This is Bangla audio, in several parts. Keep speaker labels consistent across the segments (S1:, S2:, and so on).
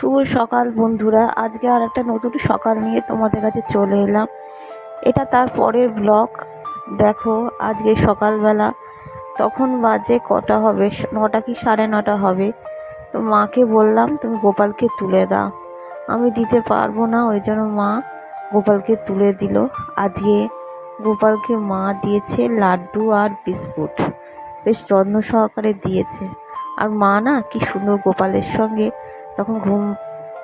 S1: শুভ সকাল বন্ধুরা। আজকে আর একটা নতুন সকাল নিয়ে তোমাদের কাছে চলে এলাম। এটা তার পরের ব্লগ দেখো, আজকে সকালবেলা তখন বাজে কটা হবে? নটা কি সাড়ে নটা হবে? তো মাকে বললাম, তুমি গোপালকে তুলে দাও। আমি দিতে পারব না, ওই জন্য মা গোপালকে তুলে দিল। আজকে গোপালকে মা দিয়েছে লাড্ডু আর বিস্কুট। বেশ যত্ন সহকারে দিয়েছে। আর মা না কি সুন্দর গোপালের সঙ্গে তখন ঘুম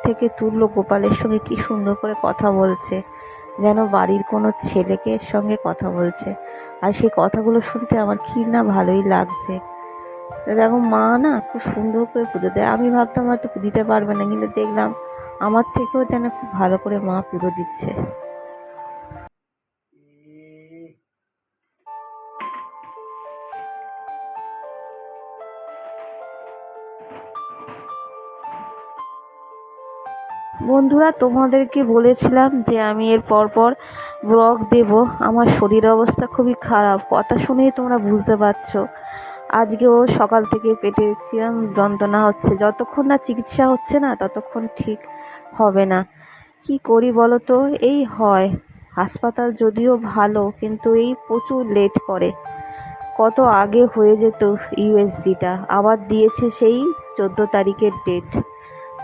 S1: থেকে তুললো গোপালের সঙ্গে কি সুন্দর করে কথা বলছে, যেন বাড়ির কোনো ছেলেকে সঙ্গে কথা বলছে। আর সেই কথাগুলো শুনতে আমার কি না ভালোই লাগছে। দেখো মা না খুব সুন্দর করে পুজো দেয়। আমি ভাবতাম হয়তো দিতে পারবে না, কিন্তু দেখলাম আমার থেকেও যেন খুব ভালো করে মা পুজো দিচ্ছে। বন্ধুরা, তোমাদেরকে বলেছিলাম যে আমি এর পরপর ব্লগ দেব। আমার শরীর অবস্থা খুবই খারাপ। কথা শুনেই তোমরা বুঝতে পারছ। আজকেও সকাল থেকে পেটে কিরম যন্ত্রণা হচ্ছে। যতক্ষণ না চিকিৎসা হচ্ছে না, ততক্ষণ ঠিক হবে না। কি করি বলো তো? এই হয়। হাসপাতাল যদিও ভালো, কিন্তু এই প্রচুর লেট করে। কত আগে হয়ে যেত ইউএসজিটা আবার দিয়েছে সেই চোদ্দ তারিখের ডেট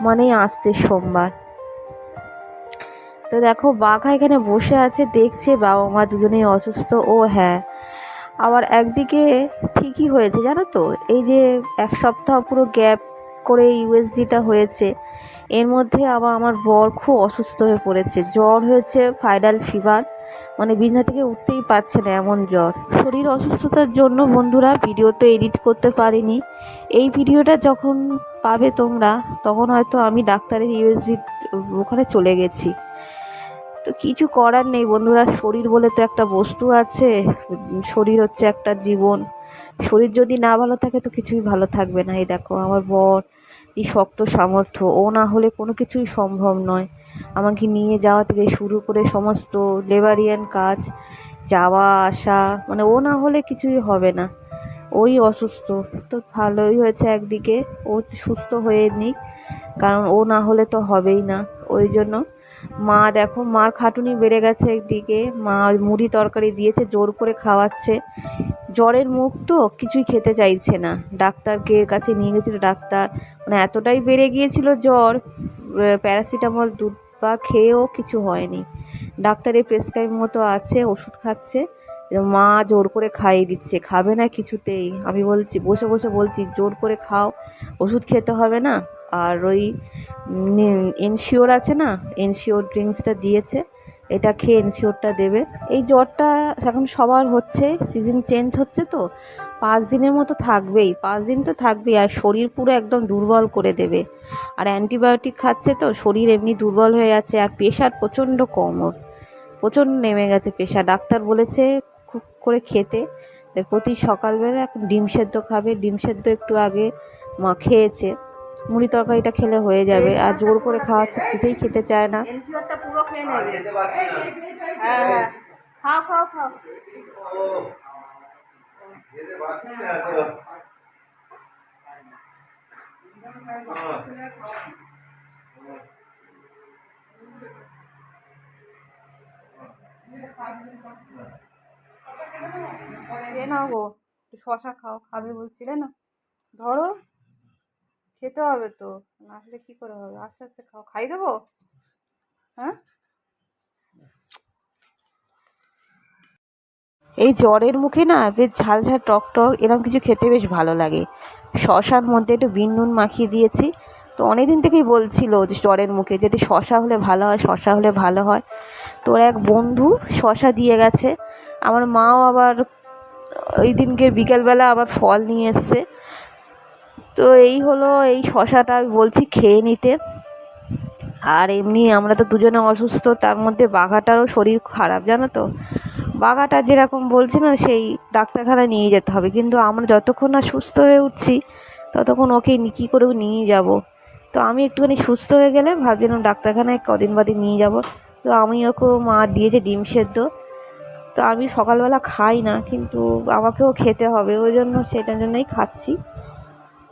S1: মানেই আসতে সোমবার। তো দেখো, বাঘা এখানে বসে আছে, দেখছে বাবা মা দুজনেই অসুস্থ, ও হ্যাঁ। আবার একদিকে ঠিকই হয়েছে, জানো তো? এই যে এক সপ্তাহ পুরো গ্যাপ করে ইউএসজিটা হয়েছে, এর মধ্যে আবার আমার বর খুব অসুস্থ হয়ে পড়েছে। জ্বর হয়েছে, ভাইরাল ফিভার মানে বিছনা থেকে উঠতেই পারছে না এমন জ্বর। শরীর অসুস্থতার জন্য বন্ধুরা ভিডিওটা এডিট করতে পারিনি। এই ভিডিওটা যখন পাবে তোমরা, তখন হয়তো আমি ডাক্তারের ইউএসজি ওখানে চলে গেছি। তো কিছু করার নেই বন্ধুরা, শরীর বলে তো একটা বস্তু আছে শরীর হচ্ছে একটা জীবন। শরীর যদি না ভালো থাকে তো কিছুই ভালো থাকবে না। এই দেখো, আমার বর এই শক্ত সামর্থ্য, ও না হলে কোনো কিছুই সম্ভব নয়। আমাকে নিয়ে যাওয়া থেকে শুরু করে সমস্ত লেবারিয়ান কাজ, যাওয়া, আসা মানে ও না হলে কিছুই হবে না। ওই অসুস্থ, তো ভালোই হয়েছে একদিকে। ও সুস্থ হয়ে নিক, কারণ ও না হলে তো হবেই না। ওই জন্য মা দেখো, মার খাটুনি বেড়ে গেছে একদিকে, মা মুড়ি তরকারি দিয়েছে, জোর করে খাওয়াচ্ছে। জ্বরের মুখ তো, কিছুই খেতে চাইছে না। ডাক্তারকে কাছে নিয়ে গেছিল ডাক্তার। মানে এতটাই বেড়ে গিয়েছিল জ্বর প্যারাসিটামল দুধ বা খেয়েও কিছু হয়নি। ডাক্তারের প্রেসক্রাইব মতো আছে, ওষুধ খাচ্ছে। মা জোর করে খাইয়ে দিচ্ছে, খাবে না কিছুতেই। আমি বলছি, বসে বসে বলছি, জোর করে খাও। ওষুধ খেতে হবে না। আর ওই এনশিওর আছে না? এনশিওর ড্রিঙ্কসটা দিয়েছে। এটা খেয়ে এনশিওরটা দেবে। এই জ্বরটা এখন সবার হচ্ছে সিজন চেঞ্জ হচ্ছে তো। পাঁচ দিনের মতো থাকবেই, পাঁচ দিন তো থাকবেই। আর শরীর পুরো একদম দুর্বল করে দেবে। আর অ্যান্টিবায়োটিক খাচ্ছে তো, শরীর এমনি দুর্বল হয়ে যাচ্ছে। আর প্রেশার প্রচণ্ড কম ওর। প্রচণ্ড নেমে গেছে প্রেশার ডাক্তার বলেছে খুব করে খেতে। প্রতি সকালবেলা এখন ডিম সেদ্ধ খাবে। ডিম সেদ্ধ একটু আগে মা খেয়েছে। মুড়ি তরকারিটা খেলে হয়ে যাবে। আর জোর করে খাওয়াচ্ছে কিছুতেই খেতে চায় না। নাও গো। শশা খাও, খাবে বলছিলে না। ধরো। খেতে হবে তো। না আসলে কী করে হবে? আস্তে আস্তে খাও। খাই দেবো? হ্যাঁ? এই জ্বরের মুখে না বেশ ঝাল ঝাল টক টক এরকম কিছু খেতে বেশ ভালো লাগে। শশার মধ্যে একটু বিন নুন মাখিয়ে দিয়েছি। তো অনেক দিন থেকেই বলছিল যে জ্বরের মুখে যদি শশা হলে ভালো হয়, শশা হলে ভালো হয়। তোর এক বন্ধু শশা দিয়ে গেছে। আমার মাও আবার ওই দিনকে বিকেলবেলা আবার ফল নিয়ে এসছে। তো এই হলো এই শশাটা বলছি খেয়ে নিতে। আর এমনি আমরা তো দুজনে অসুস্থ, তার মধ্যে বাঘাটারও শরীর খারাপ, জানো তো? বাঘাটা যেরকম বলছে না, সেই ডাক্তারখানায় নিয়ে যেতে হবে। কিন্তু আমরা যতক্ষণ না সুস্থ হয়ে উঠছি, ততক্ষণ ওকে কী করেও নিয়ে যাব। তো আমি একটুখানি সুস্থ হয়ে গেলে ভাবছিলাম ডাক্তারখানায় কদিন বাদে নিয়ে যাব। তো আমি ওকে, মা দিয়েছে ডিম সেদ্ধ। তো আমি সকালবেলা খাই না, কিন্তু আমাকেও খেতে হবে, ওই জন্য সেটার জন্যই খাচ্ছি।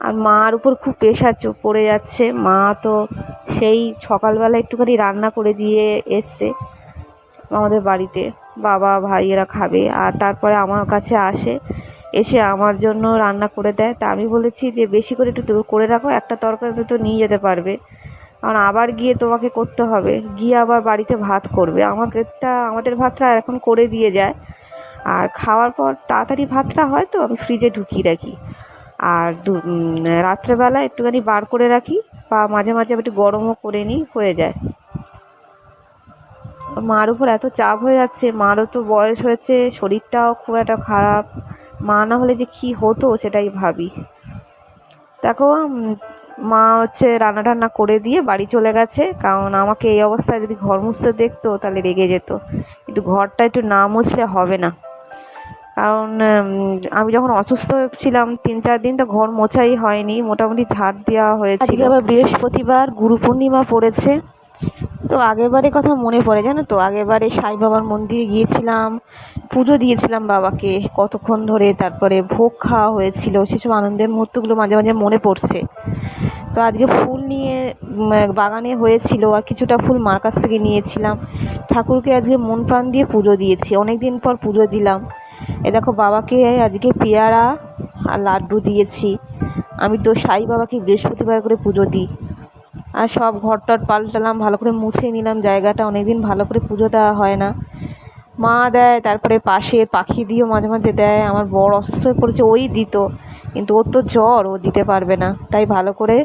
S1: আর মার উপর খুব প্রেশার পড়ে যাচ্ছে। মা তো সেই সকালবেলা একটুখানি রান্না করে দিয়ে এসছে আমাদের বাড়িতে। বাবা, ভাই এরা খাবে। আর তারপরে আমার কাছে আসে, এসে আমার জন্য রান্না করে দেয়। তা আমি বলেছি যে, বেশি করে একটু করে রাখো, একটা তরকারি তো নিয়ে যেতে পারবে। কারণ আবার গিয়ে তোমাকে করতে হবে। গিয়ে আবার বাড়িতে ভাত করবে। আমাকেটা আমাদের ভাতটা এখন করে দিয়ে যায়। আর খাওয়ার পর তাড়াতাড়ি ভাতটা হয় তো, আমি ফ্রিজে ঢুকিয়ে রাখি। আর দু- রাত্রেবেলা একটুখানি বার করে রাখি বা মাঝে মাঝে একটু গরমও করে নিই, হয়ে যায়। মার উপর এত চাপ হয়ে যাচ্ছে, মারও তো বয়স হয়েছে, শরীরটাও খুব একটা খারাপ। মা না হলে যে কী হতো সেটাই ভাবি। দেখো মা হচ্ছে রান্না টান্না করে দিয়ে বাড়ি চলে গেছে, কারণ আমাকে এই অবস্থায় যদি ঘর মুছতে দেখতো তাহলে রেগে যেত। একটু ঘরটা একটু না মুছলে হবে না। কারণ আমি যখন অসুস্থ ছিলাম, তিন চার দিন তো ঘর মোছাই হয়নি, মোটামুটি ঝাড় দেওয়া আজকে আবার বৃহস্পতিবার গুরু পূর্ণিমা পড়েছে। তো আগেরবারের কথা মনে পড়ে, জানো তো? আগেরবারে সাই বাবার মন্দিরে গিয়েছিলাম, পুজো দিয়েছিলাম বাবাকে কতক্ষণ ধরে, তারপরে ভোগ খাওয়া হয়েছিল, সেসব আনন্দের মুহূর্তগুলো মাঝে মাঝে মনে পড়ছে। তো আজকে ফুল নিয়ে বাগানে হয়েছিল, আর কিছুটা ফুল মার কাছ থেকে নিয়েছিলাম। ঠাকুরকে আজকে মন প্রাণ দিয়ে পুজো দিয়েছি অনেক দিন পর পুজো দিলাম। এ দেখো বাবাকে আজকে পেয়ারা আর লাড্ডু দিয়েছি। আমি তো সাই বাবাকে বৃহস্পতিবার করে পুজো দিই। আর সব ঘর টর পাল্টালাম, ভালো করে মুছে নিলাম, জায়গাটা অনেকদিন ভালো করে পুজো দেওয়া হয় না। মা দেয়, তারপরে পাশে পাখি দিয়েও মাঝে মাঝে দেয়। আমার বড় অসুস্থ হয়ে পড়েছে, ওই দিত। কিন্তু ওর তো জ্বর, ও দিতে পারবে না। তাই ভালো করে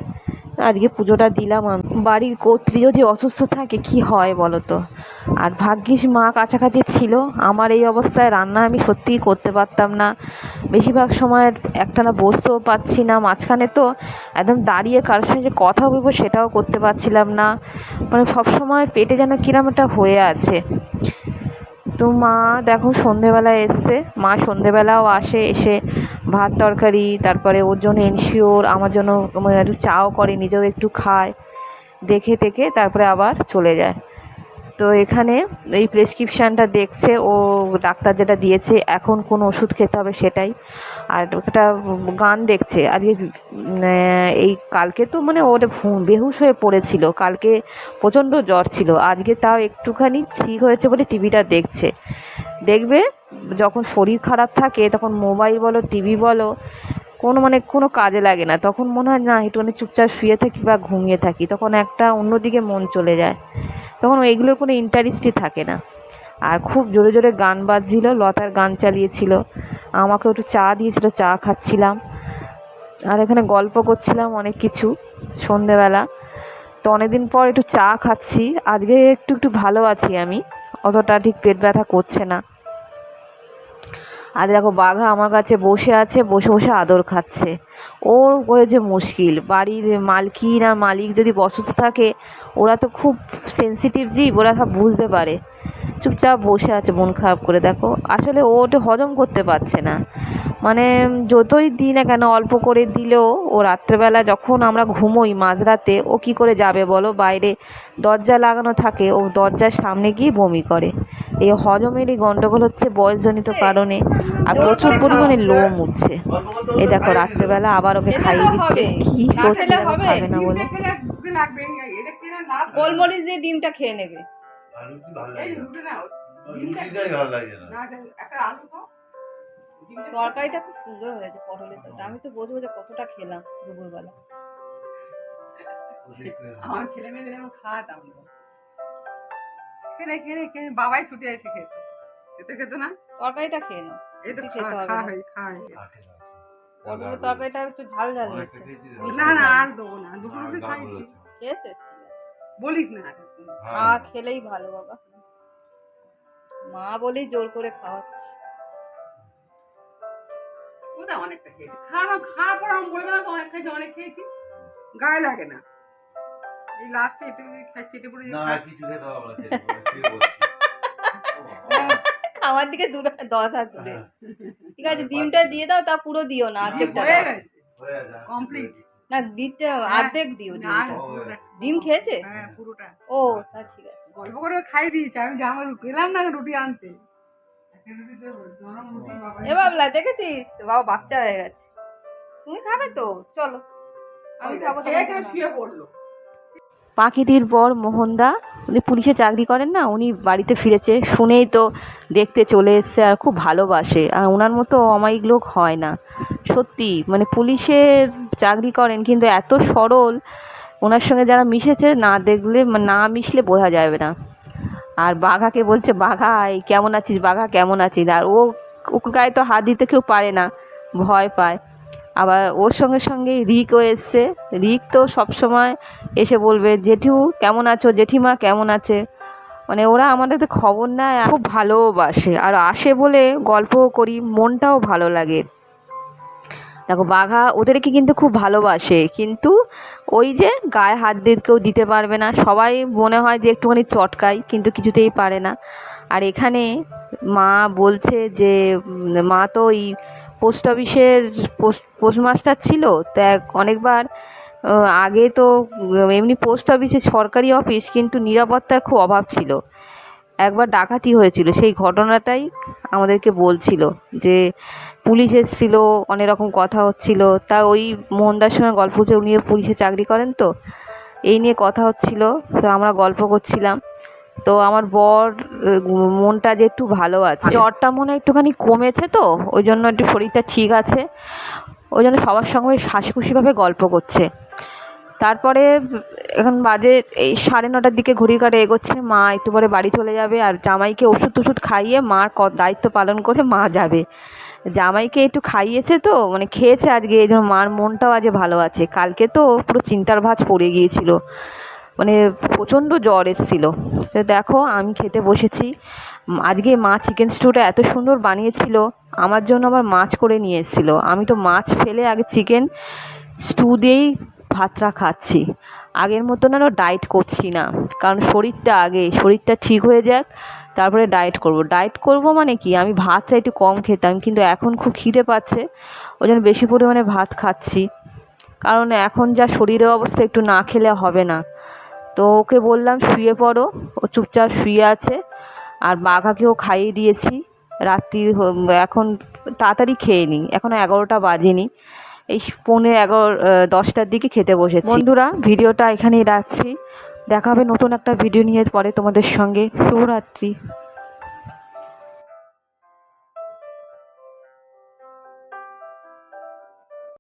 S1: আজকে পুজোটা দিলাম আমি। বাড়ির কর্ত্রী যদি অসুস্থ থাকে, কি হয় বলো তো আর ভাগ্যিস মা কাছাকাছি ছিল, আমার এই অবস্থায় রান্না আমি সত্যিই করতে পারতাম না। বেশিরভাগ সময় একটানা বসতেও পাচ্ছি না, মাঝখানে তো একদম দাঁড়িয়ে কারোর সঙ্গে যে কথা বলব সেটাও করতে পারছিলাম না। মানে সবসময় পেটে যেন কিরম একটা হয়ে আছে। তো মা দেখো সন্ধেবেলা এসছে। মা সন্ধেবেলাও আসে, এসে ভাত তরকারি, তারপরে ওর জন্য এনশিওর, আমার জন্য একটু চাও করে, নিজেও একটু খায়। দেখে দেখে তারপরে আবার চলে যায়। তো এখানে এই প্রেসক্রিপশানটা দেখছে, ও ডাক্তার যেটা দিয়েছে, এখন কোন ওষুধ খেতে হবে সেটাই। আর একটা গান দেখছে, আজকে এই কালকে তো মানে ওটা বেহুশ হয়ে পড়েছিল, কালকে প্রচণ্ড জ্বর ছিল, আজকে তাও একটুখানি ঠিক হয়েছে বলে টিভিটা দেখছে। দেখবে, যখন শরীর খারাপ থাকে, তখন মোবাইল বলো, টিভি বলো, কোনো মানে কোনো কাজে লাগে না। তখন মনে হয়, না, একটুখানি চুপচাপ শুয়ে থাকি বা ঘুমিয়ে থাকি। তখন একটা অন্যদিকে মন চলে যায়। তখন ওইগুলোর কোনো ইন্টারেস্টই থাকে না। আর খুব জোরে জোরে গান বাজছিল, লতার গান চালিয়েছিল। আমাকে একটু চা দিয়েছিল, চা খাচ্ছিলাম। আর এখানে গল্প করছিলাম অনেক কিছু সন্ধেবেলা। তো অনেকদিন পর একটু চা খাচ্ছি। আজকে একটু একটু ভালো আছি আমি। অতটা ঠিক পেট ব্যথা করছে না। আর দেখো, বাঘা আমার কাছে বসে আছে, বসে বসে আদর খাচ্ছে। ওর হয়েছে মুশকিল, বাড়ির মালকিন আর মালিক যদি অসুস্থ থাকে, ওরা তো খুব সেন্সিটিভ জীব, ওরা সব বুঝতে পারে। চুপচাপ বসে আছে, মন খারাপ করে দেখো। আসলে ও ওটা হজম করতে পারছে না। মানে যতই দিই না কেন, অল্প করে দিলেও, ও রাত্রেবেলা যখন আমরা ঘুমোই মাঝরাতে, ও কি করে যাবে বলো? বাইরে দরজা লাগানো থাকে, ও দরজার সামনে গিয়ে বমি করে। এই হজমের এই গন্ডগোল হচ্ছে বয়সজনিত কারণে আর প্রচুর পরিমাণে লোম উঠছে। এই দেখো রাত্রেবেলা আবার ওকে খাইয়ে দিচ্ছে। কি করছে
S2: খেলে
S1: দেখো
S2: হবে?
S1: খাবে না বলে।
S3: খেলে ভুকে লাগবে এটা কিনে লাস্ট
S2: গোলমরিচ দিয়ে ডিমটা খেয়ে নেবে।
S4: আলু কি ভালো
S3: এই
S4: লাগে না
S3: রুটি না
S4: রুটিটাই ভালো লাগে না
S3: না একটা আলু তো ডিমটা
S2: তরকারিটা খুব সুন্দর হয়েছে পটলের তরকারি। আমি তো বসে বসে কতটা খেলাম দুপুরবেলা।
S3: আমার ছেলে মেয়েদের খাওয়াতাম খেলে খেলে খেলে বাবাই ছুটে এসে খেত। খেতে খেত না?
S2: তরকারিটা খেয়ে নাও।
S3: এই তো
S2: খেতে হবে
S3: খাওয়া
S2: না।
S3: হয়ে খাওয়া হয়ে গেছে।
S2: তরকারিটা একটু ঝাল ঝাল হয়েছে
S3: না না আর দেবো না। খাইছি।
S2: খেয়েছো?
S3: বলিস না।
S2: খেলেই ভালো বাবা। মা বলেই জোর করে খাওয়াচ্ছে।
S3: কোথায় অনেকটা খেয়েছি? খাওয়া খাওয়ার পর আমি বলব না তো অনেক খেয়েছি অনেক খেয়েছি। গায়ে লাগে না। এই লাস্টে একটু
S4: না কিছু খেতে হবে পড়ছি।
S2: খাওয়ার দিকে দূরে দশ হাত দূরে। ঠিক আছে ডিমটা দিয়ে দাও তা পুরো দিও না
S3: হয়ে
S2: দাও।
S3: গেছে।
S4: হয়ে যায়।
S3: কমপ্লিট
S2: না দিতে অর্ধেক দিও। ডিম খেয়েছে?
S3: হ্যাঁ পুরোটা।
S2: ও তা ঠিক আছে।
S3: গল্প করে খাই দিয়েছি আমি যে আমার গেলাম না রুটি আনতে। একটা রুটি দেবো, নরম রুটি বাবা
S2: এ বাবলা দেখেছিস? বাবা বাচ্চা হয়ে গেছে। তুমি খাবে তো? চলো। আমি খাব।
S3: শুয়ে পড়ল।
S1: পাখিটির বর মোহনদা, উনি পুলিশে চাকরি করেন না, উনি বাড়িতে ফিরেছে, শুনেই তো দেখতে চলে এসছে আর খুব ভালোবাসে, আর ওনার মতো অমায়িক লোক হয় না। সত্যি মানে পুলিশে চাকরি করেন, কিন্তু এত সরল ওনার সঙ্গে যারা মিশেছে, না দেখলে, না মিশলে বোঝা যাবে না। আর বাঘাকে বলছে, বাঘা, এই কেমন আছিস? বাঘা, কেমন আছিস? আর ও ওর গায়ে তো হাত দিতে কেউ পারে না, ভয় পায়। আবার ওর সঙ্গে সঙ্গে রিকও এসছে। রিক তো সবসময় এসে বলবে, জেঠু, কেমন আছো? জেঠিমা কেমন আছে? মানে ওরা আমাদের তো খবর নেয় খুব ভালোবাসে। আর আসে বলে গল্পও করি, মনটাও ভালো লাগে। দেখো, বাঘা ওদেরকে কিন্তু খুব ভালোবাসে। কিন্তু ওই যে গায়ে হাত দিয়ে কেউ দিতে পারবে না। সবাই মনে হয় যে একটুখানি চটকাই কিন্তু কিছুতেই পারে না। আর এখানে মা বলছে যে মা তো ওই পোস্ট অফিসের পোস্ট পোস্টমাস্টার ছিল, তো অনেকবার আগে তো এমনি পোস্ট অফিসে সরকারি অফিস কিন্তু নিরাপত্তার খুব অভাব ছিল। একবার ডাকাতি হয়েছিল, সেই ঘটনাটাই আমাদেরকে বলছিল যে, পুলিশ এসেছিল, অনেক রকম কথা হচ্ছিল। তা ওই মোহনদার সঙ্গে গল্প উনিও পুলিশে চাকরি করেন তো? এই নিয়ে কথা হচ্ছিল, তো আমরা গল্প করছিলাম। তো আমার বর মনটা যে একটু ভালো আছে। জ্বরটা মনে একটুখানি কমেছে তো ওই জন্য একটু শরীরটা ঠিক আছে। ওই জন্য সবার সঙ্গে বেশ হাসি খুশিভাবে গল্প করছে। তারপরে এখন বাজে এই সাড়ে নটার দিকে ঘড়ির কাটে এগোচ্ছে মা একটু পরে বাড়ি চলে যাবে আর জামাইকে ওষুধ টষুধ খাইয়ে মার ক- দায়িত্ব পালন করে মা যাবে। জামাইকে একটু খাইয়েছে তো মানে খেয়েছে আজকে এই জন্য মার মনটাও আজ ভালো আছে। কালকে তো পুরো চিন্তার ভাজ পড়ে গিয়েছিল। মানে প্রচণ্ড জ্বর এসেছিল। তো দেখো, আমি খেতে বসেছি। আজকে মা চিকেন স্টুটা এত সুন্দর বানিয়েছিল, আমার জন্য আবার মাছ করে নিয়ে এসেছিল। আমি তো মাছ ফেলে আগে চিকেন স্টু দিয়েই ভাতটা খাচ্ছি। আগের মতন আরও ডায়েট করছি না, কারণ শরীরটা আগে, শরীরটা ঠিক হয়ে যাক, তারপরে ডায়েট করব। ডায়েট করব মানে কি? আমি ভাতটা একটু কম খেতাম, কিন্তু এখন খুব খিদে পাচ্ছে, ওই জন্য বেশি পরিমাণে ভাত খাচ্ছি। কারণ এখন যা শরীরের অবস্থা, একটু না খেলে হবে না। তো ওকে বললাম, শুয়ে পড়ো, ও চুপচাপ শুয়ে আছে। আর বাঘাকেও খাইয়ে দিয়েছি। রাত্রি এখন তাড়াতাড়ি খেয়ে নিই। এখনও এগারোটা বাজেনি। এই পৌনে এগারো দশটার দিকে খেতে বসেছি। বন্ধুরা, ভিডিওটা এখানেই রাখছি। দেখা হবে নতুন একটা ভিডিও নিয়ে পরে তোমাদের সঙ্গে। শুভরাত্রি।